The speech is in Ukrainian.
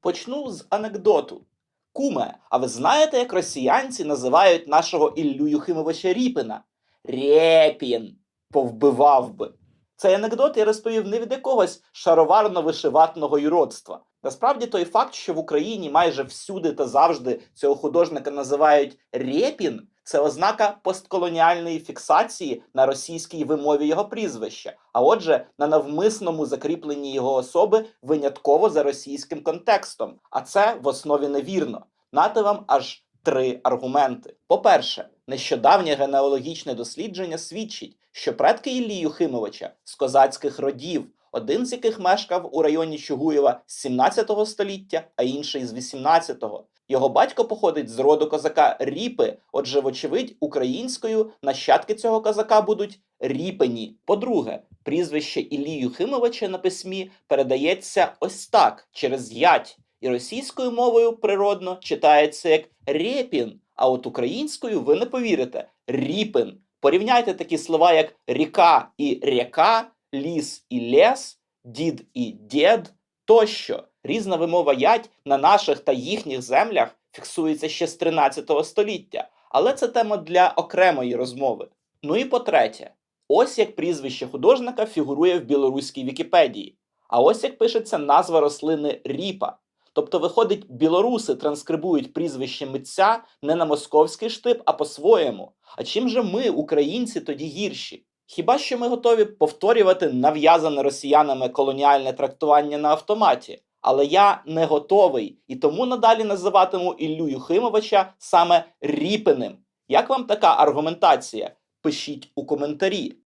Почну з анекдоту. Куме, а ви знаєте, як росіянці називають нашого Іллю Юхимовича Ріпина? Рєпін. Повбивав би. Цей анекдот я розповів не від якогось шароварно-вишиватного юродства. Насправді той факт, що в Україні майже всюди та завжди цього художника називають Рєпін, це ознака постколоніальної фіксації на російській вимові його прізвища, а отже, на навмисному закріпленні його особи винятково за російським контекстом. А це в основі невірно. Нати вам аж три аргументи. По-перше, нещодавнє генеалогічне дослідження свідчить, що предки Іллі Юхимовича з козацьких родів, один з яких мешкав у районі Чугуєва з 17 століття, а інший з 18-го. Його батько походить з роду козака Ріпи, отже, вочевидь, українською нащадки цього козака будуть ріпені. По-друге, прізвище Іллі Юхимовича на письмі передається ось так через ять, і російською мовою природно читається як Рєпін, а от українською ви не повірите Ріпин. Порівняйте такі слова, як ріка і ряка, ліс і лес, дід і дєд тощо. Різна вимова ять на наших та їхніх землях фіксується ще з 13 століття, але це тема для окремої розмови. Ну і по-третє, ось як прізвище художника фігурує в білоруській Вікіпедії, а ось як пишеться назва рослини ріпа. Тобто, виходить, білоруси транскрибують прізвище митця не на московський штип, а по-своєму. А чим же ми, українці, тоді гірші? Хіба що ми готові повторювати нав'язане росіянами колоніальне трактування на автоматі? Але я не готовий і тому надалі називатиму Іллю Юхимовича саме Ріпиним. Як вам така аргументація? Пишіть у коментарі.